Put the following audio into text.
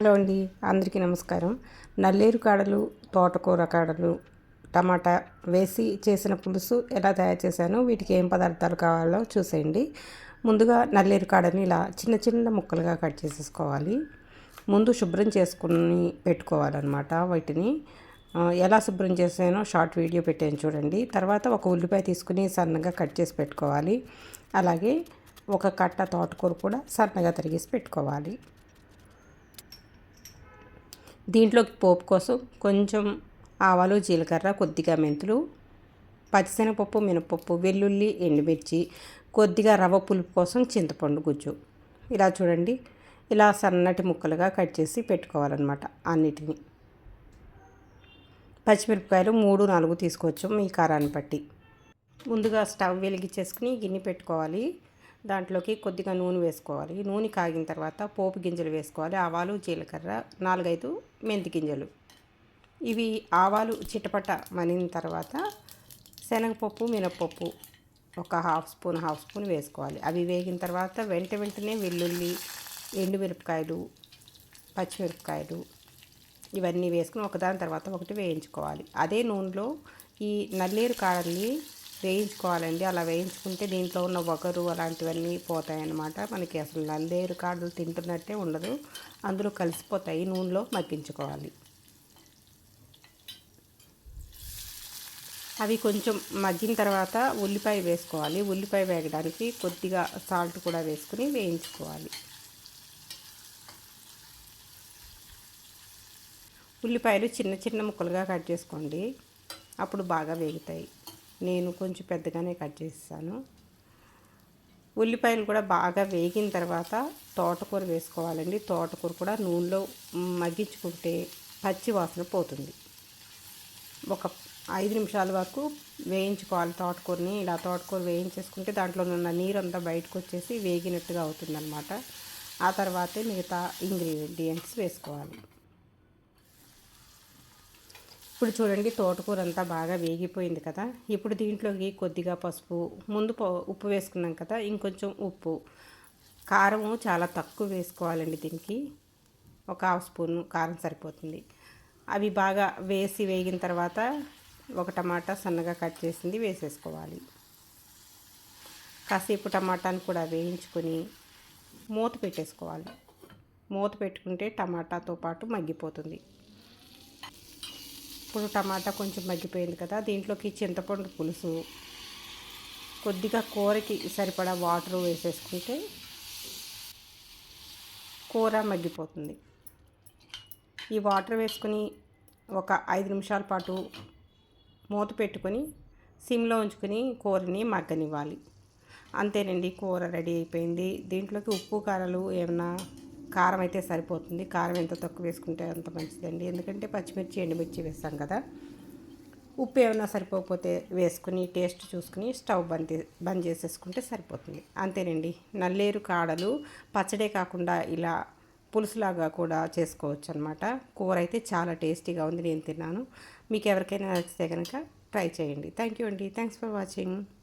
Hello అండి అందరికీ నమస్కారం. నల్లేరు కాడలు తోటకూర కాడలు టమాటా వేసి చేసిన పులుసు ఎలా తయారు చేశానో వీటికి ఏం పదార్థాలు కావాలో చూసేయండి. ముందుగా నల్లేరు కాడని ఇలా చిన్న చిన్న ముక్కలుగా కట్ చేసేసుకోవాలి. ముందు శుభ్రం చేసుకుని పెట్టుకోవాలన్నమాట వీటిని. ఎలా శుభ్రం చేసానో షార్ట్ వీడియో పెట్టాను చూడండి. తర్వాత ఒక ఉల్లిపాయ తీసుకుని సన్నగా కట్ చేసి పెట్టుకోవాలి. అలాగే ఒక కట్ట తోటకూర కూడా సన్నగా తరిగేసి పెట్టుకోవాలి. దీంట్లోకి పోపు కోసం కొంచెం ఆవాలు జీలకర్ర కొద్దిగా మెంతులు పచ్చిశనగపప్పు మినపప్పు వెల్లుల్లి ఎండుమిర్చి కొద్దిగా రవ్వ పులుపు కోసం చింతపండు గుజ్జు. ఇలా చూడండి. ఇలా సన్నటి ముక్కలుగా కట్ చేసి పెట్టుకోవాలన్నమాట అన్నిటిని. పచ్చిమిరపకాయలు మూడు నాలుగు తీసుకోవచ్చు మీ కారాన్ని బట్టి. ముందుగా స్టవ్ వెలిగించేసుకుని గిన్నె పెట్టుకోవాలి. దాంట్లోకి కొద్దిగా నూనె వేసుకోవాలి. నూనె కాగిన తర్వాత పోపు గింజలు వేసుకోవాలి. ఆవాలు జీలకర్ర నాలుగైదు మెంతి గింజలు. ఇవి ఆవాలు చిటపట మనిన తర్వాత శనగపప్పు మినప్పప్పు ఒక హాఫ్ స్పూన్ హాఫ్ స్పూన్ వేసుకోవాలి. అవి వేగిన తర్వాత వెంట వెంటనే వెల్లుల్లి ఎండుమిరపకాయలు పచ్చిమిరపకాయలు ఇవన్నీ వేసుకుని ఒకదాని తర్వాత ఒకటి వేయించుకోవాలి. అదే నూనెలో ఈ నల్లేరు కాడల్ని వేయించుకోవాలండి. అలా వేయించుకుంటే దీంట్లో ఉన్న ఒగరు అలాంటివన్నీ పోతాయన్నమాట. మనకి అసలు నల్లేరు కాడలు తింటున్నట్టే ఉండదు. అందులో కలిసిపోతాయి. నూనెలో మగ్గించుకోవాలి. అవి కొంచెం మగ్గిన తర్వాత ఉల్లిపాయ వేసుకోవాలి. ఉల్లిపాయ వేగడానికి కొద్దిగా సాల్ట్ కూడా వేసుకుని వేయించుకోవాలి. ఉల్లిపాయలు చిన్న చిన్న ముక్కలుగా కట్ చేసుకోండి. అప్పుడు బాగా వేగుతాయి. నేను కొంచెం పెద్దగానే కట్ చేస్తాను. ఉల్లిపాయలు కూడా బాగా వేగిన తర్వాత తోటకూర వేసుకోవాలండి. తోటకూర కూడా నూనెలో మగ్గించుకుంటే పచ్చి వాసన పోతుంది. ఒక ఐదు నిమిషాల వరకు వేయించుకోవాలి తోటకూరని. ఇలా తోటకూర వేయించేసుకుంటే దాంట్లో ఉన్న నీరంతా బయటకు వచ్చేసి వేగినట్టుగా అవుతుందన్నమాట. ఆ తర్వాతే మిగతా ఇంగ్రీడియంట్స్ వేసుకోవాలి. ఇప్పుడు చూడండి తోటకూర అంతా బాగా వేగిపోయింది కదా. ఇప్పుడు దీంట్లోకి కొద్దిగా పసుపు ముందు ఉప్పు వేసుకున్నాం కదా ఇంకొంచెం ఉప్పు. కారము చాలా తక్కువ వేసుకోవాలండి దీనికి. ఒక హాఫ్ స్పూన్ కారం సరిపోతుంది. అవి బాగా వేసి వేగిన తర్వాత ఒక టమాటా సన్నగా కట్ చేసింది వేసేసుకోవాలి. కాసేపు టమాటాను కూడా వేయించుకొని మూత పెట్టేసుకోవాలి. మూత పెట్టుకుంటే టమాటాతో పాటు మగ్గిపోతుంది. ఇప్పుడు టమాటా కొంచెం మగ్గిపోయింది కదా దీంట్లోకి చింతపండు పులుసు. కొద్దిగా కూరకి సరిపడా వాటర్ వేసేసుకుంటే కూర మగ్గిపోతుంది. ఈ వాటర్ వేసుకొని ఒక ఐదు నిమిషాల పాటు మూత పెట్టుకొని సిమ్లో ఉంచుకొని కూరని మగ్గనివ్వాలి. అంతేనండి కూర రెడీ అయిపోయింది. దీంట్లోకి ఉప్పు కారాలు ఏమైనా కారం అయితే సరిపోతుంది. కారం ఎంత తక్కువ వేసుకుంటే అంత మంచిదండి. ఎందుకంటే పచ్చిమిర్చి ఎండుమిర్చి వేస్తాం కదా. ఉప్పు ఏమైనా సరిపోకపోతే వేసుకుని టేస్ట్ చూసుకుని స్టవ్ బంద్ బంద్ చేసేసుకుంటే సరిపోతుంది. అంతేనండి. నల్లేరు కాడలు పచ్చడే కాకుండా ఇలా పులుసులాగా కూడా చేసుకోవచ్చు అనమాట కూర అయితే చాలా టేస్టీగా ఉంది. నేను తిన్నాను. మీకు ఎవరికైనా నచ్చితే కనుక ట్రై చేయండి. థ్యాంక్ యూ అండి. Thanks for watching.